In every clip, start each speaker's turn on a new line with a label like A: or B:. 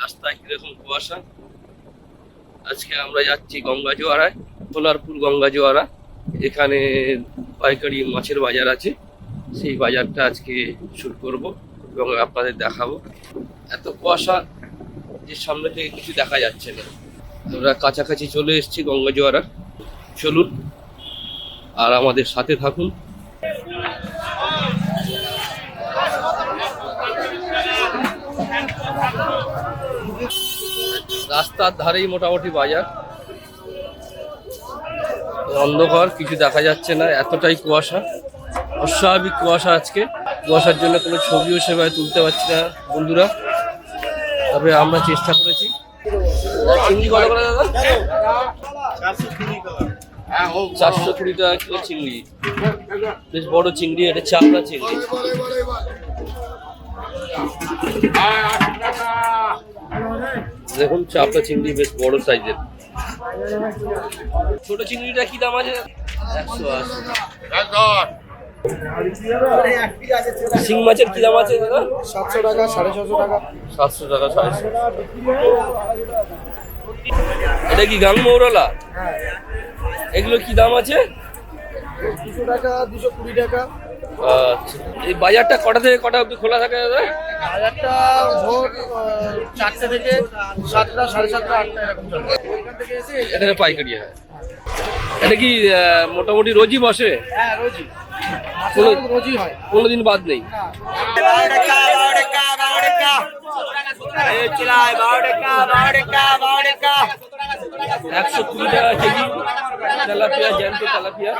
A: রাস্তায় কীরকম কুয়াশা? আজকে আমরা যাচ্ছি গঙ্গা জোয়ারায় সোনারপুর গঙ্গা জোয়ারা এখানে পাইকারি মাছের বাজার আছে। সেই বাজারটা আজকে শুরু করব এবং আপনাদের দেখাবো। এত কুয়াশা যে সামনে থেকে কিছু দেখা যাচ্ছে না। আমরা কাছাকাছি চলে এসেছি গঙ্গা জোয়ারা চলুন আর আমাদের সাথে থাকুন। রাস্তার ধারেই মোটামুটি বাজার। অন্ধকার, কিছু দেখা যাচ্ছে না, এতটাই কুয়াশা। অস্বাভাবিক কুয়াশা আজকে। কুয়াশার জন্য কোনো ছবিও সেভাবে তুলতে পারছি না বন্ধুরা। তবে আমরা চেষ্টা করেছি। দাদা? চারশো কুড়ি টাকা কিলো চিংড়ি। বেশ বড় চিংড়ি, এটা চাপড়া চিংড়ি। দেখুন চাপটা চিংড়ি বেশ বড় সাইজের। ছোট চিংড়িটা কি দাম আছে? একশো আশি। শিং মাছের কি দাম আছে দাদা?
B: সাতশো টাকা সাড়ে ছশো টাকা।
A: সাতশো টাকা সাড়ে এটা কি গাং মৌরলা? এগুলো কি দাম আছে?
B: দুশো টাকা দুশো কুড়ি টাকা।
A: এই বাজারটা কটা থেকে কটা অবধি খোলা থাকে দাদা?
B: বাজারটা ভোর চারটে থেকে সাতটা সাড়ে সাতটা আটটা এরকম
A: এটা পাইকারি হয়। এটা কি আহ, মোটামুটি রোজই বসে?
B: হ্যাঁ রোজই। রোজই হয়।
A: কোনোদিন বাদ নেই। একশো কুড়ি টাকা কেজি তেলাপিয়া জ্যান্ত তেলাপিয়া।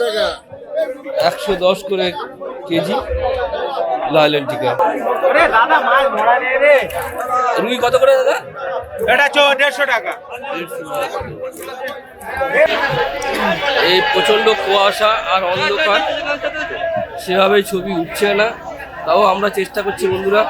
C: টাকা।
A: একশো দশ করে কেজি লাইলেন টিকা। রুই কত করে দাদা?
D: এটা চো দেড়শো টাকা।
A: এই প্রচণ্ড কুয়াশা আর অন্ধকার সেভাবে ছবি উঠছে না। তাও আমরা চেষ্টা করছি বন্ধুরা।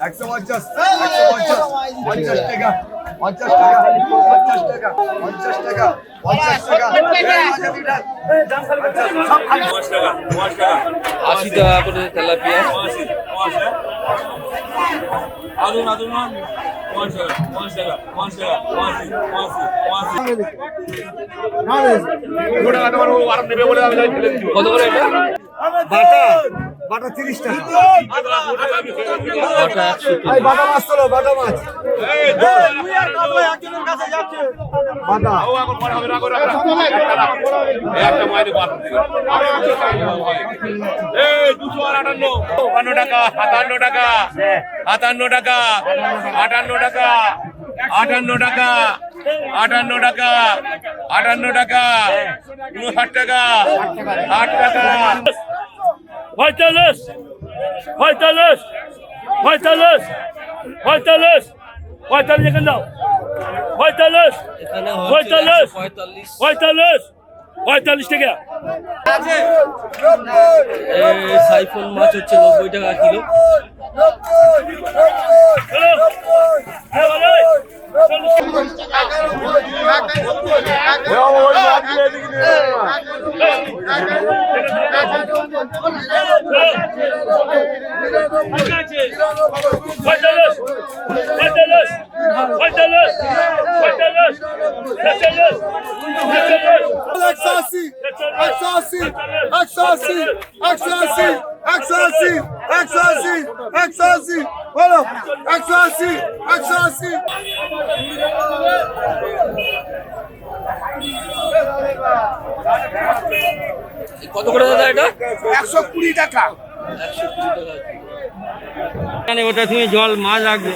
C: একশো পঞ্চাশ একশো পঞ্চাশ টাকা পঞ্চাশ পঞ্চাশ টাকা পঞ্চাশ টাকা
A: আশি টাকা করে তেলাপিয়া
D: আদুন
A: কত করে এটা
C: বাটা তিরিশ টাকা বাটা মাছ বাটা মাছ। বাটা।
D: টাকা সাতান্ন টাকা সাতান্ন টাকা আটান্ন টাকা আটান্ন টাকা আটান্ন টাকা আটান্ন টাকা উনষাট টাকা ষাট টাকা
E: পঁয়তাল্লিশ পঁয়তাল্লিশ পঁয়তাল্লিশ পঁয়তাল্লিশ পঁয়তাল্লিশ এখানে দাও। পঁয়তাল্লিশ পঁয়তাল্লিশ।
A: পঁয়তাল্লিশ
E: পঁয়তাল্লিশ টাকা
A: এই সাইফোন মাছ হচ্ছে নব্বই টাকা কিলো।
E: চলো হ্যাঁ, ভালো।
A: পঁয়তাল্লিশ পঁয়তাল্লিশ পঁয়তাল্লিশ পঁয়তাল্লিশ ছেচল্লিশ ছেচল্লিশ
C: একশো আশি একশো আশি একশো আশি একশো আশি একশো আশি একশো আশি একশো আশি বলো একশো আশি একশো আশি
F: কত করে দাদা এটা?
C: একশো কুড়ি টাকা।
F: একশো কুড়ি টাকা।
D: ওটা তুমি জল মাছ রাখবে।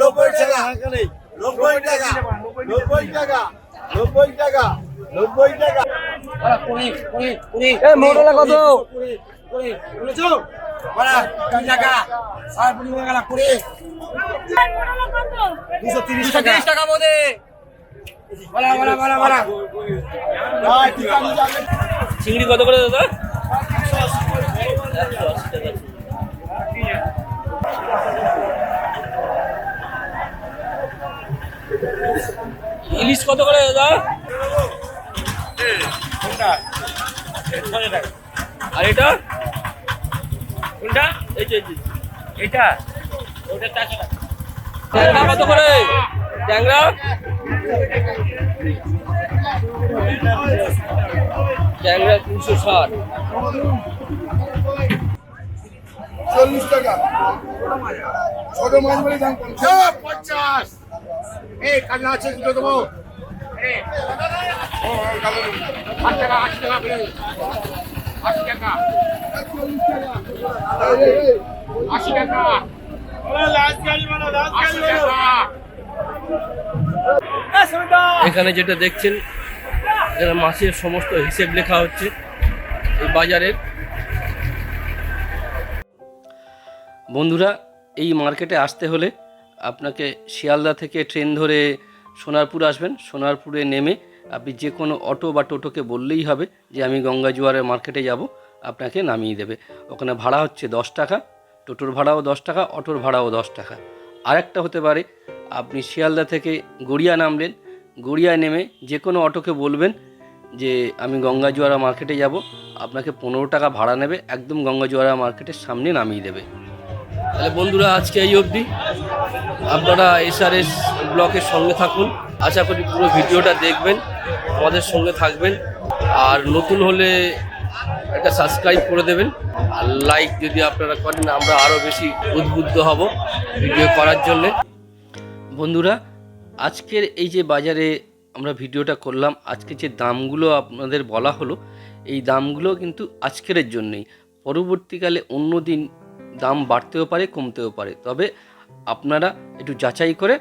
C: নব্বই টাকা। নব্বই টাকা। নব্বই টাকা। নব্বই টাকা। নব্বই টাকা।
D: মোটলা কত?
C: দুশো তিরিশ টাকা।
D: টাকা বোধে।
F: চিংড়ি কত করে দাদা? ইলিশ কত করে দাদা? আর এটা? কোনটা? এই যে।
A: এটা?
F: ট্যাংরা কত করে? ট্যাংরা? ট্যাংরা তিনশো ষাট।
C: চল্লিশ টাকা। ছোট মাছ বলে দাম পঞ্চাশ। এই কান্না আছে দুটো দেবো।
F: এখানে যেটা দেখছেন এখানে মাছের সমস্ত হিসেব লেখা হচ্ছে এই বাজারের। বন্ধুরা, এই মার্কেটে আসতে হলে আপনাকে শিয়ালদা থেকে ট্রেন ধরে সোনারপুর আসবেন। সোনারপুরে নেমে আপনি যে কোনো অটো বা টোটোকে বললেই হবে যে, আমি গঙ্গা জোয়ারের মার্কেটে যাব। আপনাকে নামিয়ে দেবে। ওখানে ভাড়া হচ্ছে দশ টাকা, টোটোর ভাড়াও দশ টাকা, অটোর ভাড়াও দশ টাকা। আরেকটা হতে পারে আপনি শিয়ালদা থেকে গড়িয়া নামলেন। গড়িয়ায় নেমে যে কোনো অটোকে বলবেন যে, আমি গঙ্গা জোয়ারা মার্কেটে যাব। আপনাকে পনেরো টাকা ভাড়া নেবে, একদম গঙ্গা জোয়ারা মার্কেটের সামনে নামিয়ে দেবে। তাহলে বন্ধুরা, আজকে এই অবধি। আপনারা এসআরএস ব্লকের সঙ্গে থাকুন। আশা করি পুরো ভিডিওটা দেখবেন, আমাদের সঙ্গে থাকবেন। আর নতুন হলে একটা সাবস্ক্রাইব করে দেবেন। আর লাইক যদি আপনারা করেন, আমরা আরও বেশি উদ্বুদ্ধ হব ভিডিও করার জন্যে। বন্ধুরা, আজকের এই যে বাজারে আমরা ভিডিওটা করলাম, আজকে যে দামগুলো আপনাদের বলা হলো, এই দামগুলো কিন্তু আজকের জন্যই। পরবর্তীকালে অন্য দিন দাম বাড়তেও পারে, কমতেও পারে। তবে আপনারা একটু যাচাই করে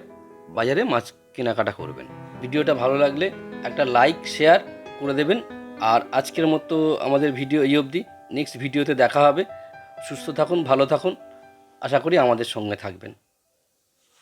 F: বাজারে মাছ কেনাকাটা করবেন। ভিডিওটা ভালো লাগলে একটা লাইক, শেয়ার করে দেবেন। আর আজকের মতো আমাদের ভিডিও এই অবধি। নেক্সট ভিডিওতে দেখা হবে। সুস্থ থাকুন, ভালো থাকুন। আশা করি আমাদের সঙ্গে থাকবেন।